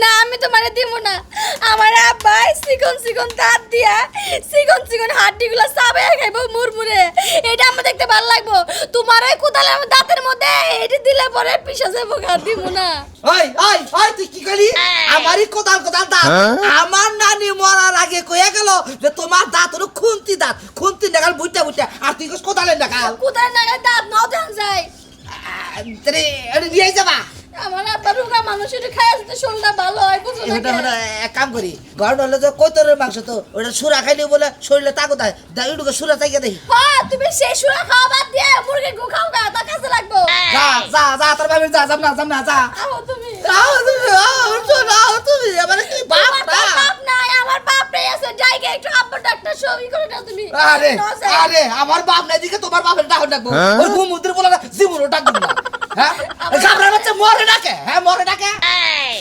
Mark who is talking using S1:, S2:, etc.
S1: না আমি তোমারে দিব না। আমার আব্বাই চিকন চিকন দাঁত দিয়া চিকন চিকন হাড্ডিগুলো চাবে খাইব মুরমুরে এটা আমার দেখতে ভালো লাগবো। তোমার ওই কোদালে আমার দাঁতের মধ্যে এটা দিলে পরে পিসা যাব গা দিব না।
S2: ওই ওই ওই তুই কি করলি আমারই কোদাল কোদাল দাঁত। আমার নানি মরার আগে কয়ে গেল যে তোমার দাঁত হলো খুন্তি দাঁত। খুন্তি নাগাল বুঝতে বুঝতে আর তুই কস কোদালের নাগাল?
S1: কোদালে নাগাল দাঁত নাও দেখা যায়
S2: এটা নিয়ে যাবা।
S1: আমার মানুষ এটা খাই আসতে শরীরটা ভালো হয় বুঝো না
S2: এটা? এক কাম করি হলে তো কৈতরের মাংস তো? ওটা সুরা খাইলে বলে শরীরে তাকত হয়। সুরা থাকে দেখি
S1: হ্যাঁ তুমি সেই সুরা খাওয়া বাদ দিয়ে মুরগির গু খাও গা তা কাছে লাগবো।
S2: যা যা যা তোর ভাবি যা যাম না যাম না যা।
S1: আও তুমি।
S2: আও তুমি আও আও তুমি এবার কি বাপ
S1: আমার
S2: না
S1: বাপ নাই আমার বাপ নাই আছে যাইগে একটু আব্বা ডাক্তার সবই করে না তুমি।
S2: আরে আরে আমার বাপ নাই দিকে তোমার বাপের ডাক ডাকবো। ওই ঘুমুদ্রে বলে না জীবনও ডাকবো না। হ্যাঁ মরে ডাকে? হ্যাঁ মরে ডাকে?